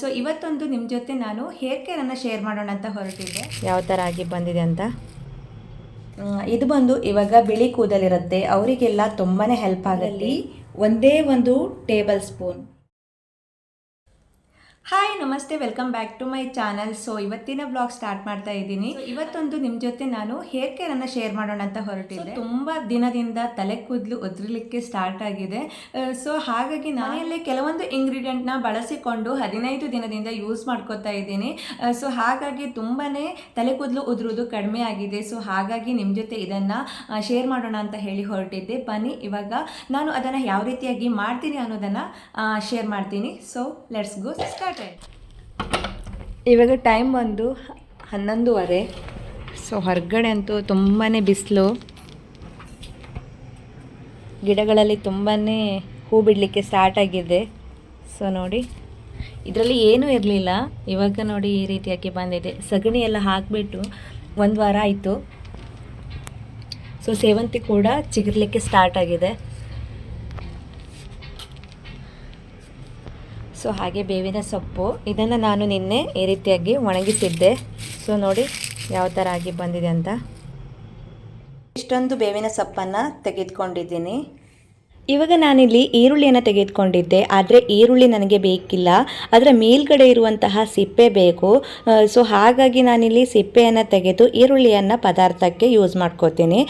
So ಇವತ್ತೊಂದು ನಿಮ್ಮ ಜೊತೆ ನಾನು ಹೇರ್ ಕೇರನ್ನು ಶೇರ್ ಮಾಡೋಣ ಅಂತ ಹೊರಟಿದ್ದೆ. ಯಾವ ಥರ ಆಗಿ ಬಂದಿದೆ ಅಂತ? ಇದು ಬಂದು ಇವಾಗ ಬಿಳಿ ಕೂದಲಿರುತ್ತೆ. ಅವರಿಗೆಲ್ಲ ತುಂಬಾ ಹೆಲ್ಪ್ ಆಗಲಿ ಒಂದೇ ಒಂದು ಟೇಬಲ್ ಸ್ಪೂನ್ ಹಾಯ್ ನಮಸ್ತೆ welcome back to my channel so ಇವತ್ತಿನ ಬ್ಲಾಗ್ ಸ್ಟಾರ್ಟ್ ಮಾಡ್ತಾ ಇದ್ದೀನಿ. ಇವತ್ತೊಂದು ನಿಮ್ಮ ಜೊತೆ ನಾನು ಹೇರ್ ಕೇರ್ ಅನ್ನು ಶೇರ್ ಮಾಡೋಣ ಅಂತ ಹೊರಟಿದ್ದೆ. ತುಂಬಾ ದಿನದಿಂದ ತಲೆ ಕೂದಲು ಉದ್ರಲಿಕ್ಕೆ ಸ್ಟಾರ್ಟ್ ಆಗಿದೆ. ಸೊ ಹಾಗಾಗಿ ನಾನಲ್ಲೇ ಕೆಲವೊಂದು ಇಂಗ್ರೀಡಿಯೆಂಟ್ನ ನ ಬಳಸಿಕೊಂಡು ಹದಿನೈದು ದಿನದಿಂದ ಯೂಸ್ ಮಾಡ್ಕೋತಾ ಇದ್ದೀನಿ. ಸೊ ಹಾಗಾಗಿ ತುಂಬಾನೇ ತಲೆ ಕೂದಲು ಉದುರೋದು ಕಡಿಮೆ ಆಗಿದೆ. ಸೊ ಹಾಗಾಗಿ ನಿಮ್ಮ ಜೊತೆ ಇದನ್ನ ಶೇರ್ ಮಾಡೋಣ ಅಂತ ಹೇಳಿ ಹೊರಟಿದ್ದೆ. ಬನ್ನಿ ಇವಾಗ ನಾನು ಅದನ್ನು ಯಾವ ರೀತಿಯಾಗಿ ಮಾಡ್ತೀನಿ ಅನ್ನೋದನ್ನು ಶೇರ್ ಮಾಡ್ತೀನಿ. ಸೊ ಲೆಟ್ಸ್ ಗೋ ಸ್ಟಾರ್ಟ್ ಇವಾಗ ಟೈಮ್ ಬಂದು ಹನ್ನೊಂದುವರೆ. ಸೊ ಹೊರಗಡೆ ಅಂತೂ ತುಂಬಾ ಬಿಸಿಲು. ಗಿಡಗಳಲ್ಲಿ ತುಂಬಾ ಹೂ ಬಿಡಲಿಕ್ಕೆ ಸ್ಟಾರ್ಟ್ ಆಗಿದೆ. ಸೊ ನೋಡಿ, ಇದರಲ್ಲಿ ಏನೂ ಇರಲಿಲ್ಲ. ಇವಾಗ ನೋಡಿ ಈ ರೀತಿಯಾಗಿ ಬಂದಿದೆ. ಸಗಣಿ ಎಲ್ಲ ಹಾಕಿಬಿಟ್ಟು ಒಂದು ವಾರ ಆಯಿತು. ಸೊ ಸೇವಂತಿ ಕೂಡ ಚಿಗುರ್ಲಿಕ್ಕೆ ಸ್ಟಾರ್ಟ್ ಆಗಿದೆ. ಸೊ ಹಾಗೆ ಬೇವಿನ ಸೊಪ್ಪು. ಇದನ್ನು ನಾನು ನಿನ್ನೆ ಈ ರೀತಿಯಾಗಿ ಒಣಗಿಸಿದ್ದೆ. ಸೊ ನೋಡಿ ಯಾವ ಥರ ಆಗಿ ಬಂದಿದೆ ಅಂತ. ಇಷ್ಟೊಂದು ಬೇವಿನ ಸೊಪ್ಪನ್ನು ತೆಗೆದುಕೊಂಡಿದ್ದೀನಿ. ಇವಾಗ ನಾನಿಲ್ಲಿ ಈರುಳ್ಳಿಯನ್ನು ತೆಗೆದುಕೊಂಡಿದ್ದೆ, ಆದರೆ ಈರುಳ್ಳಿ ನನಗೆ ಬೇಕಿಲ್ಲ. ಅದರ ಮೇಲ್ಗಡೆ ಇರುವಂತಹ ಸಿಪ್ಪೆ ಬೇಕು. ಸೊ ಹಾಗಾಗಿ ನಾನಿಲ್ಲಿ ಸಿಪ್ಪೆಯನ್ನು ತೆಗೆದು ಈರುಳ್ಳಿಯನ್ನು ಪದಾರ್ಥಕ್ಕೆ ಯೂಸ್ ಮಾಡ್ಕೋತೀನಿ.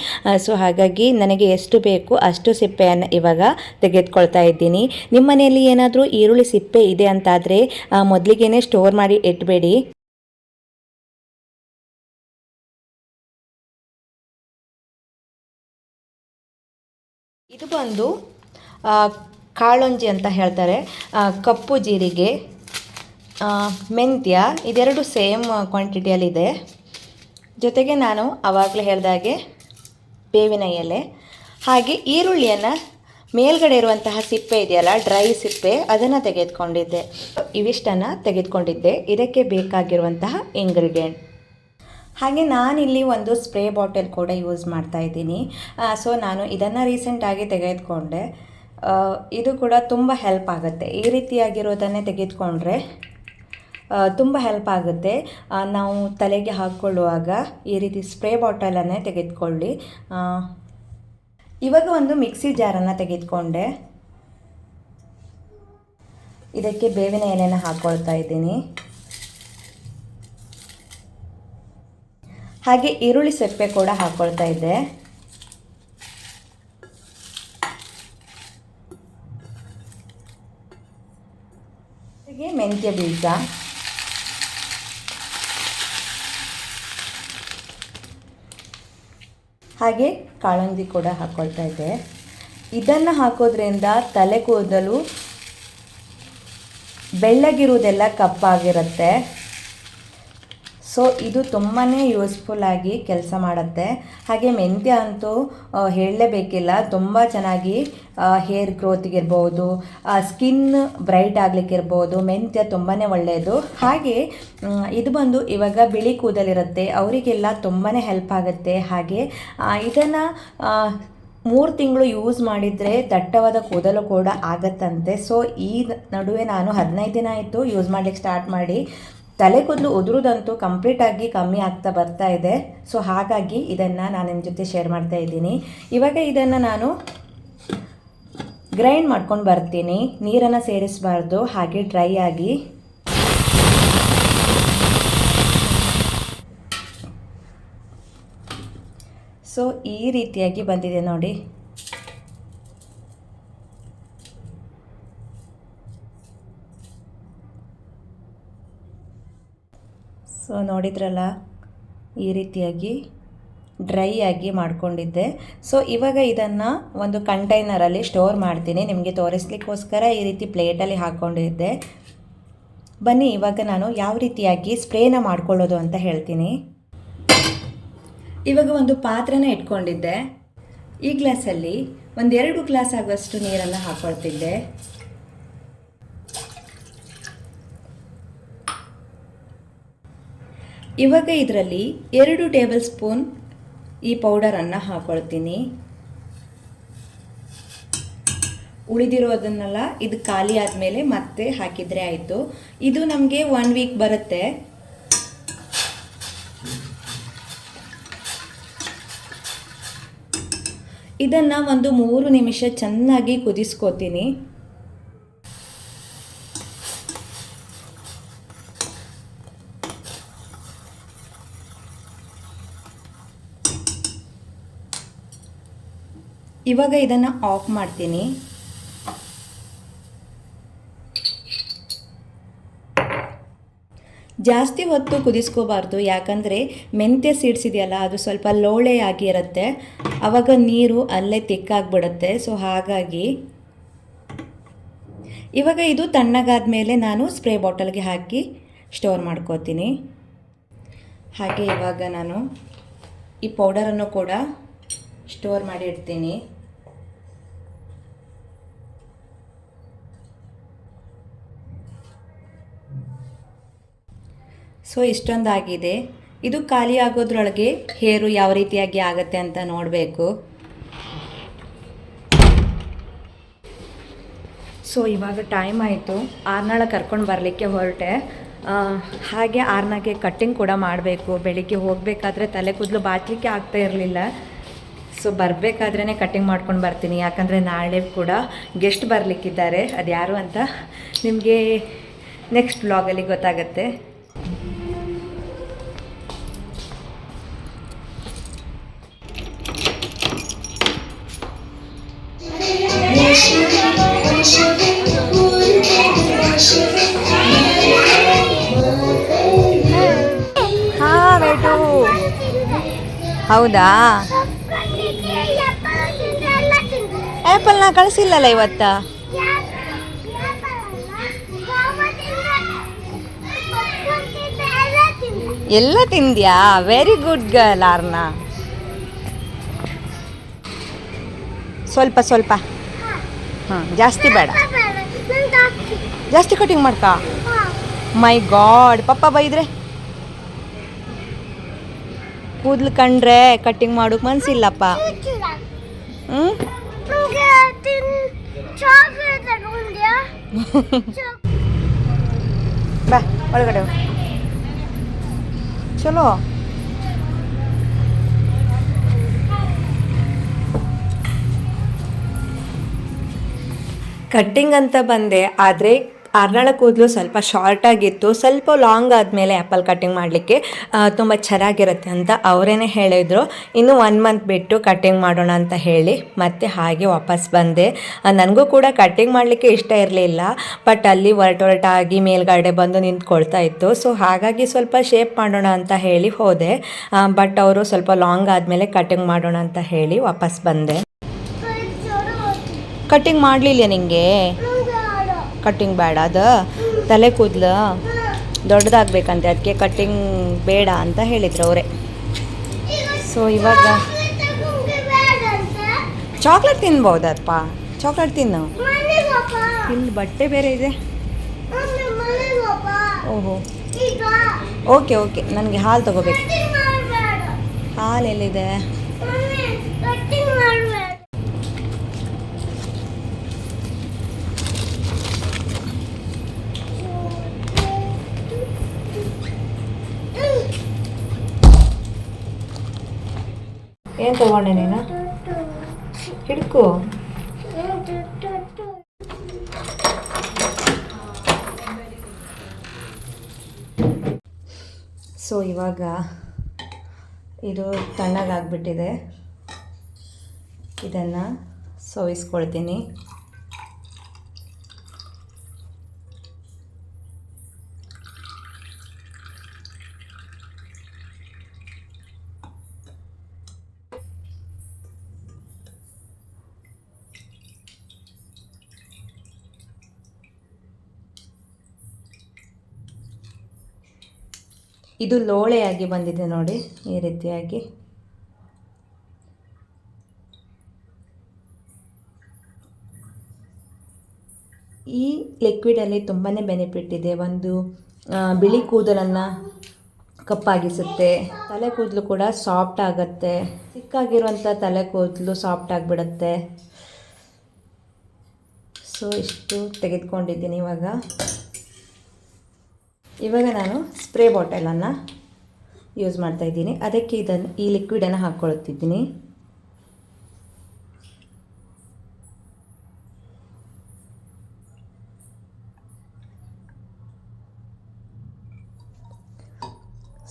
ಸೊ ಹಾಗಾಗಿ ನನಗೆ ಎಷ್ಟು ಬೇಕು ಅಷ್ಟು ಸಿಪ್ಪೆಯನ್ನು ಇವಾಗ ತೆಗೆದುಕೊಳ್ತಾ ಇದ್ದೀನಿ. ನಿಮ್ಮ ಮನೆಯಲ್ಲಿ ಏನಾದರೂ ಈರುಳ್ಳಿ ಸಿಪ್ಪೆ ಇದೆ ಅಂತಾದರೆ ಮೊದಲಿಗೆ ಸ್ಟೋರ್ ಮಾಡಿ ಇಟ್ಬೇಡಿ. ಇದು ಬಂದು ಕಾಳೊಂಜಿ ಅಂತ ಹೇಳ್ತಾರೆ. ಕಪ್ಪು ಜೀರಿಗೆ ಮೆಂತ್ಯ, ಇದೆರಡು ಸೇಮ್ ಕ್ವಾಂಟಿಟಿಯಲ್ಲಿದೆ ಜೊತೆಗೆ ನಾನು ಆವಾಗಲೇ ಹೇಳಿದಾಗೆ ಬೇವಿನ ಎಲೆ, ಹಾಗೆ ಈರುಳ್ಳಿಯನ್ನು ಮೇಲ್ಗಡೆ ಇರುವಂತಹ ಸಿಪ್ಪೆ ಇದೆಯಲ್ಲ, ಡ್ರೈ ಸಿಪ್ಪೆ, ಅದನ್ನು ತೆಗೆದುಕೊಂಡಿದ್ದೆ. ಇವಿಷ್ಟನ್ನು ತೆಗೆದುಕೊಂಡಿದ್ದೆ. ಇದಕ್ಕೆ ಬೇಕಾಗಿರುವಂತಹ ಇಂಗ್ರೀಡಿಯೆಂಟ್ ಹಾಗೆ ನಾನಿಲ್ಲಿ ಒಂದು ಸ್ಪ್ರೇ ಬಾಟಲ್ ಕೂಡ ಯೂಸ್ ಮಾಡ್ತಾ ಇದ್ದೀನಿ. ಸೊ ನಾನು ಇದನ್ನು ರೀಸೆಂಟಾಗಿ ತೆಗೆದುಕೊಂಡೆ. ಇದು ಕೂಡ ತುಂಬ ಹೆಲ್ಪ್ ಆಗುತ್ತೆ. ಈ ರೀತಿಯಾಗಿರೋದನ್ನೇ ತೆಗೆದುಕೊಂಡ್ರೆ ತುಂಬ ಹೆಲ್ಪ್ ಆಗುತ್ತೆ. ನಾವು ತಲೆಗೆ ಹಾಕ್ಕೊಳ್ಳುವಾಗ ಈ ರೀತಿ ಸ್ಪ್ರೇ ಬಾಟಲನ್ನೇ ತೆಗೆದುಕೊಳ್ಳಿ. ಇವಾಗ ಒಂದು ಮಿಕ್ಸಿ ಜಾರನ್ನು ತೆಗೆದುಕೊಂಡೆ. ಇದಕ್ಕೆ ಬೇವಿನ ಎಲೆನ ಹಾಕ್ಕೊಳ್ತಾ ಇದ್ದೀನಿ. ಹಾಗೆ ಈರುಳ್ಳಿ ಸೆಪ್ಪೆ ಕೂಡ ಹಾಕ್ಕೊಳ್ತಾ ಇದ್ದೆ. ಬೀಜ. ಹಾಗೆ ಕಾಳಂಗಿ ಕೂಡ ಹಾಕ್ಕೊಳ್ತಾ ಇದೆ ಇದನ್ನು ಹಾಕೋದ್ರಿಂದ ತಲೆ ಕೂದಲು ಬೆಳ್ಳಗಿರುವುದೆಲ್ಲ ಕಪ್ಪಾಗಿರುತ್ತೆ. ಸೊ ಇದು ತುಂಬಾ ಯೂಸ್ಫುಲ್ ಆಗಿ ಕೆಲಸ ಮಾಡುತ್ತೆ. ಹಾಗೆ ಮೆಂತ್ಯ ಅಂತೂ ಹೇಳಲೇಬೇಕಿಲ್ಲ. ತುಂಬ ಚೆನ್ನಾಗಿ ಹೇರ್ ಗ್ರೋತಿಗಿರ್ಬೋದು ಸ್ಕಿನ್ ಬ್ರೈಟ್ ಆಗಲಿಕ್ಕಿರ್ಬೋದು ಮೆಂತ್ಯ ತುಂಬಾ ಒಳ್ಳೆಯದು ಹಾಗೆ ಇದು ಬಂದು ಇವಾಗ ಬಿಳಿ ಕೂದಲಿರುತ್ತೆ. ಅವರಿಗೆಲ್ಲ ತುಂಬಾ ಹೆಲ್ಪ್ ಆಗುತ್ತೆ. ಹಾಗೆ ಇದನ್ನು ಮೂರು ತಿಂಗಳು ಯೂಸ್ ಮಾಡಿದರೆ ದಟ್ಟವಾದ ಕೂದಲು ಕೂಡ ಆಗತ್ತಂತೆ. ಸೊ ಈ ನಡುವೆ ನಾನು ಹದಿನೈದು ದಿನ ಆಯಿತು ಯೂಸ್ ಮಾಡ್ಲಿಕ್ಕೆ ಸ್ಟಾರ್ಟ್ ಮಾಡಿ. ತಲೆ ಕೂದಲು ಉದುರುದಂತೂ ಕಂಪ್ಲೀಟಾಗಿ ಕಮ್ಮಿ ಆಗ್ತಾ ಬರ್ತಾ ಇದೆ. ಸೊ ಹಾಗಾಗಿ ಇದನ್ನು ನಾನು ನಿಮ್ಮ ಜೊತೆ ಶೇರ್ ಮಾಡ್ತಾ ಇದ್ದೀನಿ. ಇವಾಗ ಇದನ್ನು ನಾನು ಗ್ರೈಂಡ್ ಮಾಡ್ಕೊಂಡು ಬರ್ತೀನಿ. ನೀರನ್ನು ಸೇರಿಸಬಾರ್ದು, ಹಾಗೆ ಡ್ರೈ ಆಗಿ. ಸೊ ಈ ರೀತಿಯಾಗಿ ಬಂದಿದೆ ನೋಡಿ. ಸೊ ನೋಡಿದ್ರಲ್ಲ, ಈ ರೀತಿಯಾಗಿ ಡ್ರೈ ಆಗಿ ಮಾಡಿಕೊಂಡಿದ್ದೆ. ಸೊ ಇವಾಗ ಇದನ್ನು ಒಂದು ಕಂಟೈನರಲ್ಲಿ ಸ್ಟೋರ್ ಮಾಡ್ತೀನಿ. ನಿಮಗೆ ತೋರಿಸ್ಲಿಕ್ಕೋಸ್ಕರ ಈ ರೀತಿ ಪ್ಲೇಟಲ್ಲಿ ಹಾಕ್ಕೊಂಡಿದ್ದೆ ಬನ್ನಿ, ಇವಾಗ ನಾನು ಯಾವ ರೀತಿಯಾಗಿ ಸ್ಪ್ರೇನ ಮಾಡ್ಕೊಳ್ಳೋದು ಅಂತ ಹೇಳ್ತೀನಿ. ಇವಾಗ ಒಂದು ಪಾತ್ರನ ಇಟ್ಕೊಂಡಿದ್ದೆ. ಈ ಗ್ಲಾಸಲ್ಲಿ ಒಂದೆರಡು ಗ್ಲಾಸ್ ಆಗುವಷ್ಟು ನೀರನ್ನು ಹಾಕ್ಕೊಳ್ತಿದ್ದೆ ಇವಾಗ ಇದರಲ್ಲಿ ಎರಡು ಟೇಬಲ್ ಸ್ಪೂನ್ ಈ ಪೌಡರನ್ನು ಹಾಕ್ಕೊಳ್ತೀನಿ ಉಳಿದಿರೋದನ್ನೆಲ್ಲ ಇದು ಖಾಲಿ ಆದಮೇಲೆ ಮತ್ತೆ ಹಾಕಿದರೆ ಆಯಿತು. ಇದು ನಮಗೆ ಒನ್ ವೀಕ್ ಬರುತ್ತೆ. ಇದನ್ನು ಒಂದು ಮೂರು ನಿಮಿಷ ಚೆನ್ನಾಗಿ ಕುದಿಸ್ಕೋತೀನಿ. ಇವಾಗ ಇದನ್ನು ಆಫ್ ಮಾಡ್ತೀನಿ. ಜಾಸ್ತಿ ಹೊತ್ತು ಕುದಿಸ್ಕೋಬಾರ್ದು, ಯಾಕಂದರೆ ಮೆಂತ್ಯ ಸೀಡ್ಸ್ ಇದೆಯಲ್ಲ, ಅದು ಸ್ವಲ್ಪ ಲೋಳೆ ಆಗಿರುತ್ತೆ ಆವಾಗ ನೀರು ಅಲ್ಲೇ ತಿಕ್ಕಾಗ್ಬಿಡುತ್ತೆ ಸೊ ಹಾಗಾಗಿ ಇವಾಗ ಇದು ತಣ್ಣಗಾದ ಮೇಲೆ ನಾನು ಸ್ಪ್ರೇ ಬಾಟಲ್ಗೆ ಹಾಕಿ ಸ್ಟೋರ್ ಮಾಡ್ಕೋತೀನಿ. ಹಾಗೆ ಇವಾಗ ನಾನು ಈ ಪೌಡರನ್ನು ಕೂಡ ಸ್ಟೋರ್ ಮಾಡಿ ಇಡ್ತೀನಿ. ಸೊ ಇಷ್ಟೊಂದಾಗಿದೆ. ಇದು ಖಾಲಿ ಆಗೋದ್ರೊಳಗೆ ಹೇರು ಯಾವ ರೀತಿಯಾಗಿ ಆಗುತ್ತೆ ಅಂತ ನೋಡಬೇಕು. ಸೊ ಇವಾಗ ಟೈಮ್ ಆಯಿತು. ಆರ್ನಾಳ ಕರ್ಕೊಂಡು ಬರಲಿಕ್ಕೆ ಹೊರಟೆ. ಹಾಗೆ ಆರ್ನಾಗೆ ಕಟ್ಟಿಂಗ್ ಕೂಡ ಮಾಡಬೇಕು. ಬೆಳಿಗ್ಗೆ ಹೋಗಬೇಕಾದ್ರೆ ತಲೆ ಕೂದಲು ಬಾಚಲಿಕ್ಕೆ ಆಗ್ತಾ ಇರಲಿಲ್ಲ. ಸೊ ಬರಬೇಕಾದ್ರೇ ಕಟ್ಟಿಂಗ್ ಮಾಡ್ಕೊಂಡು ಬರ್ತೀನಿ. ಯಾಕಂದರೆ ನಾಳೆ ಕೂಡ ಗೆಸ್ಟ್ ಬರಲಿಕ್ಕಿದ್ದಾರೆ. ಅದು ಯಾರು ಅಂತ ನಿಮಗೆ ನೆಕ್ಸ್ಟ್ ಬ್ಲಾಗಲ್ಲಿ ಗೊತ್ತಾಗುತ್ತೆ. ಹೌದಾ? ಆ್ಯಪಲ್ನ ಕಳಿಸಿಲ್ಲಲ್ಲ ಇವತ್ತ? ಎಲ್ಲ ತಿಂದ್ಯಾ? ವೆರಿ ಗುಡ್ ಗರ್ಲ್ ಆರ್ನ. ಸ್ವಲ್ಪ ಸ್ವಲ್ಪ. ಹಾಂ, ಜಾಸ್ತಿ ಬೇಡ. ಜಾಸ್ತಿ ಕಟಿಂಗ್ ಮಾಡ್ತಾ ಮೈ ಗಾಡ್ ಪಪ್ಪ ಬೈದ್ರೆ. ಕೂದ್ಲು ಕಂಡ್ರೆ ಕಟ್ಟಿಂಗ್ ಮಾಡೋಕೆ ಮನ್ಸಿಲ್ಲಪ್ಪ. ಹ್ಞೂ ಬಾ, ಒಳಗಡೆ. ಚಲೋ. ಕಟ್ಟಿಂಗ್ ಅಂತ ಬಂದೆ, ಆದರೆ ಅರ್ನಾಳ ಕೂದಲು ಸ್ವಲ್ಪ ಶಾರ್ಟ್ ಆಗಿತ್ತು, ಸ್ವಲ್ಪ ಲಾಂಗ್ ಆದಮೇಲೆ ಆ್ಯಪಲ್ ಕಟ್ಟಿಂಗ್ ಮಾಡಲಿಕ್ಕೆ ತುಂಬ ಚೆನ್ನಾಗಿರುತ್ತೆ ಅಂತ ಅವರೇನೆ ಹೇಳಿದರು. ಇನ್ನು ಒನ್ ಮಂತ್ ಬಿಟ್ಟು ಕಟ್ಟಿಂಗ್ ಮಾಡೋಣ ಅಂತ ಹೇಳಿ ಮತ್ತೆ ಹಾಗೆ ವಾಪಸ್ ಬಂದೆ. ನನಗೂ ಕೂಡ ಕಟ್ಟಿಂಗ್ ಮಾಡಲಿಕ್ಕೆ ಇಷ್ಟ ಇರಲಿಲ್ಲ ಬಟ್ ಅಲ್ಲಿ ಹೊರಟೊರಟಾಗಿ ಮೇಲ್ಗಡೆ ಬಂದು ನಿಂತ್ಕೊಳ್ತಾ ಇತ್ತು. ಸೊ ಹಾಗಾಗಿ ಸ್ವಲ್ಪ ಶೇಪ್ ಮಾಡೋಣ ಅಂತ ಹೇಳಿ ಹೋದೆ ಬಟ್ ಅವರು ಸ್ವಲ್ಪ ಲಾಂಗ್ ಆದಮೇಲೆ ಕಟ್ಟಿಂಗ್ ಮಾಡೋಣ ಅಂತ ಹೇಳಿ ವಾಪಸ್ ಬಂದೆ. ಕಟ್ಟಿಂಗ್ ಮಾಡಲಿಲ್ಲ ನಿಂಗೆ? ಕಟ್ಟಿಂಗ್ ಬೇಡ ಅದು? ತಲೆ ಕೂದಲು? ದೊಡ್ಡದಾಗಬೇಕಂತೆ ಅದಕ್ಕೆ ಕಟ್ಟಿಂಗ್ ಬೇಡ ಅಂತ ಹೇಳಿದ್ರು ಅವರೇ. ಸೊ ಇವಾಗ ಚಾಕ್ಲೇಟ್ ತಿನ್ಬೋದಪ್ಪ ಚಾಕ್ಲೇಟ್ ತಿನ್ನು? ಇಲ್ಲಿ, ಬಟ್ಟೆ ಬೇರೆ ಇದೆ. ಓಹೋ. ಓಕೆ ಓಕೆ ನನಗೆ ಹಾಲು ತಗೋಬೇಕು. ಹಾಲು ಎಲ್ಲಿದೆ? ಏನು ತಗೊಂಡೆ ನೀನು? ಹಿಡ್ಕೋ. ಸೊ ಇವಾಗ ಇದು ತಣ್ಣಗಾಗ್ಬಿಟ್ಟಿದೆ. ಇದನ್ನು ಸೋಯಿಸ್ಕೊಳ್ತೀನಿ. ಇದು ಲೋಳೆಯಾಗಿ ಬಂದಿದೆ ನೋಡಿ, ಈ ರೀತಿಯಾಗಿ. ಈ ಲಿಕ್ವಿಡಲ್ಲಿ ತುಂಬಾ ಬೆನಿಫಿಟ್ ಇದೆ. ಒಂದು ಬಿಳಿ ಕೂದಲನ್ನು ಕಪ್ಪಾಗಿಸುತ್ತೆ. ತಲೆ ಕೂದಲು ಕೂಡ ಸಾಫ್ಟ್ ಆಗುತ್ತೆ. ಸಿಕ್ಕಾಗಿರುವಂಥ ತಲೆ ಕೂದಲು ಸಾಫ್ಟ್ ಆಗಿಬಿಡುತ್ತೆ. ಸೊ ಇಷ್ಟು ತೆಗೆದುಕೊಂಡಿದ್ದೀನಿ ಇವಾಗ. ಇವಾಗ ನಾನು ಸ್ಪ್ರೇ ಬಾಟಲನ್ನು ಯೂಸ್ ಮಾಡ್ತಾ ಇದ್ದೀನಿ. ಅದಕ್ಕೆ ಇದನ್ನು ಈ ಲಿಕ್ವಿಡನ್ನು ಹಾಕ್ಕೊಳ್ತಿದ್ದೀನಿ.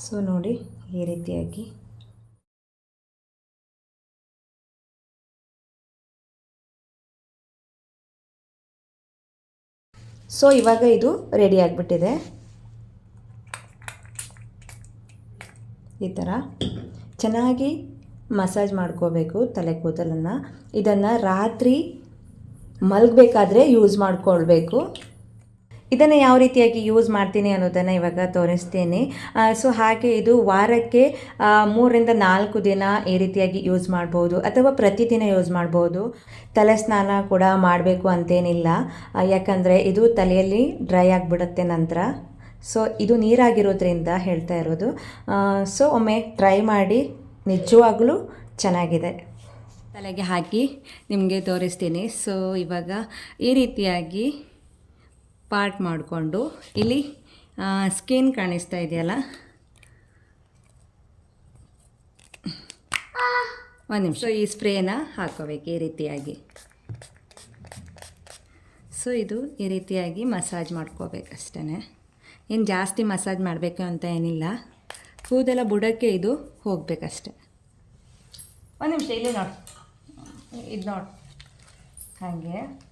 ಸೊ ನೋಡಿ, ಈ ರೀತಿಯಾಗಿ. ಸೊ ಇವಾಗ ಇದು ರೆಡಿ ಆಗಿಬಿಟ್ಟಿದೆ. ಈ ಥರ ಚೆನ್ನಾಗಿ ಮಸಾಜ್ ಮಾಡ್ಕೋಬೇಕು ತಲೆ ಕೂದಲನ್ನು. ಇದನ್ನು ರಾತ್ರಿ ಮಲಗಬೇಕಾದ್ರೆ ಯೂಸ್ ಮಾಡಿಕೊಳ್ಬೇಕು. ಇದನ್ನು ಯಾವ ರೀತಿಯಾಗಿ ಯೂಸ್ ಮಾಡ್ತೀನಿ ಅನ್ನೋದನ್ನು ಇವಾಗ ತೋರಿಸ್ತೀನಿ. ಸೊ ಹಾಗೆ ಇದು ವಾರಕ್ಕೆ ಮೂರರಿಂದ ನಾಲ್ಕು ದಿನ ಈ ರೀತಿಯಾಗಿ ಯೂಸ್ ಮಾಡ್ಬೋದು ಅಥವಾ ಪ್ರತಿದಿನ ಯೂಸ್ ಮಾಡ್ಬೋದು. ತಲೆ ಸ್ನಾನ ಕೂಡ ಮಾಡಬೇಕು ಅಂತೇನಿಲ್ಲ. ಯಾಕಂದರೆ ಇದು ತಲೆಯಲ್ಲಿ ಡ್ರೈ ಆಗಿಬಿಡುತ್ತೆ ನಂತರ. ಸೊ ಇದು ನೀರಾಗಿರೋದ್ರಿಂದ ಹೇಳ್ತಾ ಇರೋದು. ಸೊ ಒಮ್ಮೆ ಟ್ರೈ ಮಾಡಿ, ನಿಜವಾಗ್ಲೂ ಚೆನ್ನಾಗಿದೆ. ತಲೆಗೆ ಹಾಕಿ ನಿಮಗೆ ತೋರಿಸ್ತೀನಿ. ಸೊ ಇವಾಗ ಈ ರೀತಿಯಾಗಿ ಪಾರ್ಟ್ ಮಾಡಿಕೊಂಡು, ಇಲ್ಲಿ ಸ್ಕಿನ್ ಕಾಣಿಸ್ತಾ ಇದೆಯಲ್ಲ? ಒಂದು ನಿಮಿಷ. ಈ ಸ್ಪ್ರೇನ ಹಾಕೋಬೇಕು ಈ ರೀತಿಯಾಗಿ. ಸೊ ಇದು ಈ ರೀತಿಯಾಗಿ ಮಸಾಜ್ ಮಾಡ್ಕೋಬೇಕಷ್ಟೇ ಏನು ಜಾಸ್ತಿ ಮಸಾಜ್ ಮಾಡಬೇಕು ಅಂತ ಏನಿಲ್ಲ. ಕೂದಲ ಬುಡಕ್ಕೆ ಇದು ಹೋಗಬೇಕಷ್ಟೆ. ಒಂದು ನಿಮಿಷ ಇಲ್ಲಿ ನೋಡಿ. ಇದು ನೋಡಿ. ಹಾಗೆ.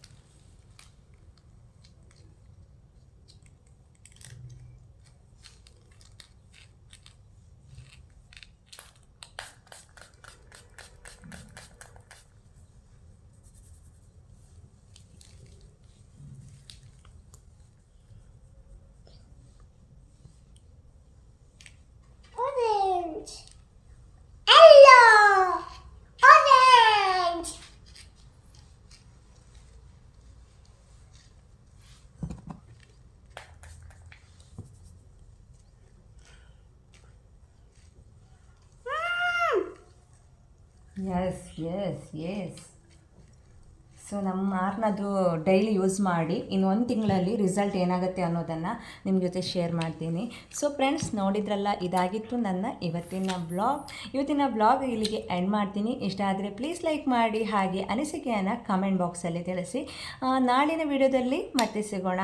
ಎಸ್ ಎಸ್ ಸೊ ನಮ್ಮ ಮಾರ್ನದು ಡೈಲಿ ಯೂಸ್ ಮಾಡಿ ಇನ್ನು ಒಂದು ತಿಂಗಳಲ್ಲಿ ರಿಸಲ್ಟ್ ಏನಾಗುತ್ತೆ ಅನ್ನೋದನ್ನು ನಿಮ್ಮ ಜೊತೆ ಶೇರ್ ಮಾಡ್ತೀನಿ. ಸೊ ಫ್ರೆಂಡ್ಸ್ ನೋಡಿದ್ರಲ್ಲ, ಇದಾಗಿತ್ತು ನನ್ನ ಇವತ್ತಿನ ಬ್ಲಾಗ್ ಇವತ್ತಿನ ಬ್ಲಾಗ್ ಇಲ್ಲಿಗೆ ಎಂಡ್ ಮಾಡ್ತೀನಿ. ಇಷ್ಟ ಆದರೆ ಪ್ಲೀಸ್ ಲೈಕ್ ಮಾಡಿ, ಹಾಗೆ ಅನಿಸಿಕೆಯನ್ನು ಕಮೆಂಟ್ ಬಾಕ್ಸಲ್ಲಿ ತಿಳಿಸಿ. ನಾಳಿನ ವಿಡಿಯೋದಲ್ಲಿ ಮತ್ತೆ ಸಿಗೋಣ.